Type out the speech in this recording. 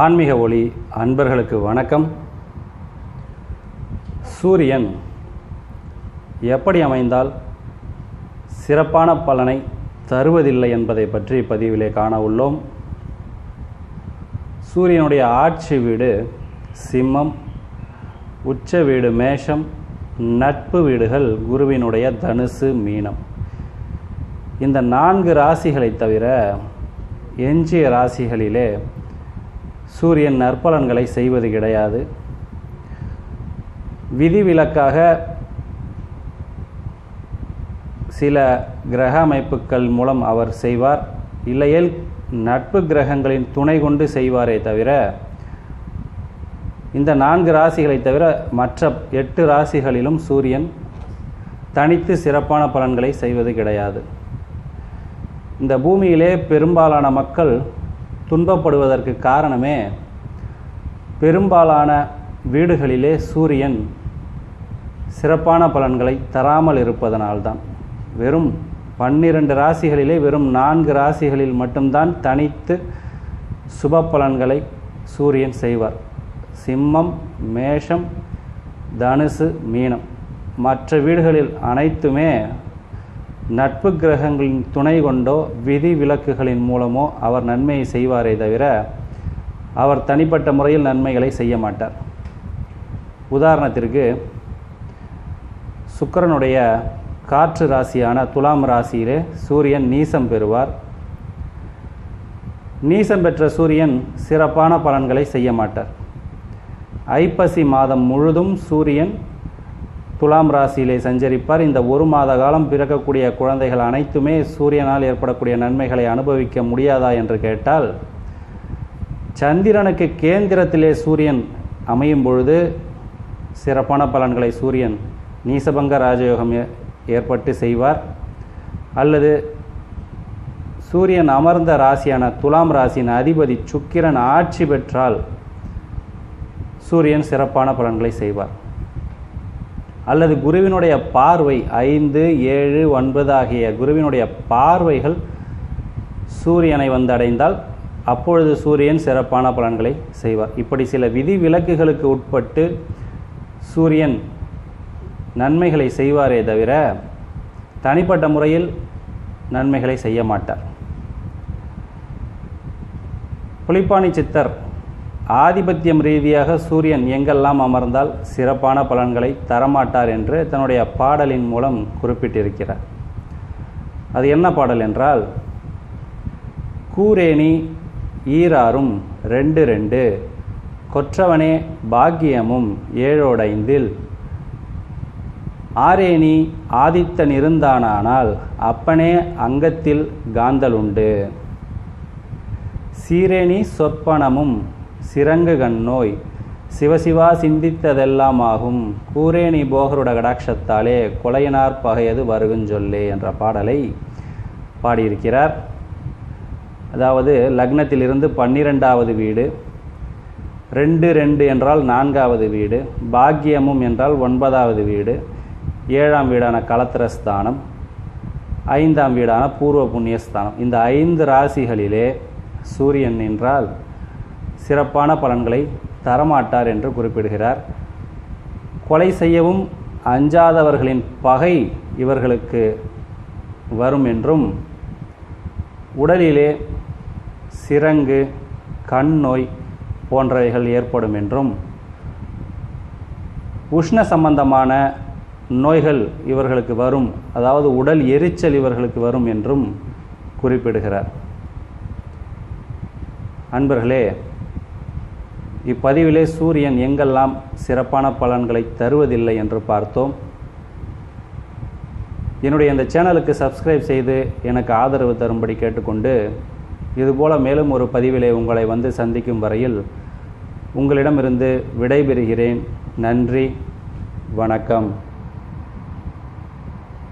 ஆன்மீக ஒளி அன்பர்களுக்கு வணக்கம். சூரியன் எப்படி அமைந்தால் சிறப்பான பலனை தருவதில்லை என்பதை பற்றி பதிவிலே காண உள்ளோம். சூரியனுடைய ஆட்சி வீடு சிம்மம் உச்ச வீடு மேஷம் நட்பு வீடுகள் குருவினுடைய தனுசு மீனம். இந்த நான்கு ராசிகளை தவிர எஞ்சிய ராசிகளிலே சூரியன் நற்பலன்களை செய்வது கிடையாது. விதிவிலக்காக சில கிரக அமைப்புகள் மூலம் அவர் செய்வார். இல்லையேல் நட்பு கிரகங்களின் துணை கொண்டு செய்வாரே தவிர இந்த நான்கு ராசிகளை தவிர மற்ற எட்டு ராசிகளிலும் சூரியன் தனித்து சிறப்பான பலன்களை செய்வது கிடையாது. இந்த பூமியிலே பெரும்பாலான மக்கள் துன்பப்படுவதற்கு காரணமே பெரும்பாலான வீடுகளிலே சூரியன் சிறப்பான பலன்களை தராமல் இருப்பதனால்தான். வெறும் பன்னிரண்டு ராசிகளிலே வெறும் நான்கு ராசிகளில் மட்டும்தான் தனித்து சுப பலன்களை சூரியன் செய்வார். சிம்மம் மேஷம் தனுசு மீனம். மற்ற வீடுகளில் அனைத்துமே நட்பு கிரகங்களின் துணை கொண்டோ விதி விலக்குகளின் மூலமோ அவர் நன்மையை செய்வாரே தவிர அவர் தனிப்பட்ட முறையில் நன்மைகளை செய்ய மாட்டார். உதாரணத்திற்கு சுக்கரனுடைய காற்று ராசியான துலாம் ராசியிலே சூரியன் நீசம் பெறுவார். நீசம் பெற்ற சூரியன் சிறப்பான பலன்களை செய்ய மாட்டார். ஐப்பசி மாதம் முழுதும் சூரியன் துலாம் ராசியிலே சஞ்சரிப்பார். இந்த ஒரு மாத காலம் பிறக்கக்கூடிய குழந்தைகள் அனைத்துமே சூரியனால் ஏற்படக்கூடிய நன்மைகளை அனுபவிக்க முடியாதா என்று கேட்டால் சந்திரனுக்கு கேந்திரத்திலே சூரியன் அமையும் பொழுது சிறப்பான பலன்களை சூரியன் நீசபங்க ராஜயோகம் ஏற்பட்டு செய்வார். அல்லது சூரியன் அமர்ந்த ராசியான துலாம் ராசியின் அதிபதி சுக்கிரன் ஆட்சி பெற்றால் சூரியன் சிறப்பான பலன்களை செய்வார். அல்லது குருவினுடைய பார்வை ஐந்து ஏழு ஒன்பது ஆகிய குருவினுடைய பார்வைகள் சூரியனை வந்தடைந்தால் அப்பொழுது சூரியன் சிறப்பான பலன்களை செய்வார். இப்படி சில விதி விலக்குகளுக்கு உட்பட்டு சூரியன் நன்மைகளை செய்வாரே தவிர தனிப்பட்ட முறையில் நன்மைகளை செய்ய மாட்டார். புலிப்பாணி சித்தர் ஆதிபத்தியம் ரீதியாக சூரியன் எங்கெல்லாம் அமர்ந்தால் சிறப்பான பலன்களை தரமாட்டார் என்று தன்னுடைய பாடலின் மூலம் குறிப்பிட்டிருக்கிறார். அது என்ன பாடல் என்றால் கூரேணி ஈராறும் ரெண்டு ரெண்டு கொற்றவனே பாக்கியமும் ஏழோடைந்தில் ஆரேணி ஆதித்தன் இருந்தானானால் அப்பனே அங்கத்தில் காந்தலுண்டு. சீரேணி சொற்பனமும் சிறங்கு கண்ணோய். சிவசிவா சிந்தித்ததெல்லாம் ஆகும் கூரேணி போகருட கடாட்சத்தாலே கொலையினார் பகையது வருகுஞ்சொல்லே என்ற பாடலை பாடியிருக்கிறார். அதாவது லக்னத்திலிருந்து பன்னிரெண்டாவது வீடு. ரெண்டு ரெண்டு என்றால் நான்காவது வீடு. பாக்கியமும் என்றால் ஒன்பதாவது வீடு. ஏழாம் வீடான கலத்திரஸ்தானம். ஐந்தாம் வீடான பூர்வ புண்ணியஸ்தானம். இந்த ஐந்து ராசிகளிலே சூரியன் என்றால் சிறப்பான பலன்களை தரமாட்டார் என்று குறிப்பிடுகிறார். கொலை செய்யவும் அஞ்சாதவர்களின் பகை இவர்களுக்கு வரும் என்றும் உடலிலே சிரங்கு கண் நோய் போன்றவைகள் ஏற்படும் என்றும் உஷ்ண சம்பந்தமான நோய்கள் இவர்களுக்கு வரும் அதாவது உடல் எரிச்சல் இவர்களுக்கு வரும் என்றும் குறிப்பிடுகிறார். அன்பர்களே இப்பதிவிலே சூரியன் எங்கெல்லாம் சிறப்பான பலன்களை தருவதில்லை என்று பார்த்தோம். என்னுடைய இந்த சேனலுக்கு சப்ஸ்கிரைப் செய்து எனக்கு ஆதரவு தரும்படி கேட்டுக்கொண்டு இதுபோல் மேலும் ஒரு பதிவிலே உங்களை வந்து சந்திக்கும் வரையில் உங்களிடமிருந்து விடைபெறுகிறேன். நன்றி வணக்கம்.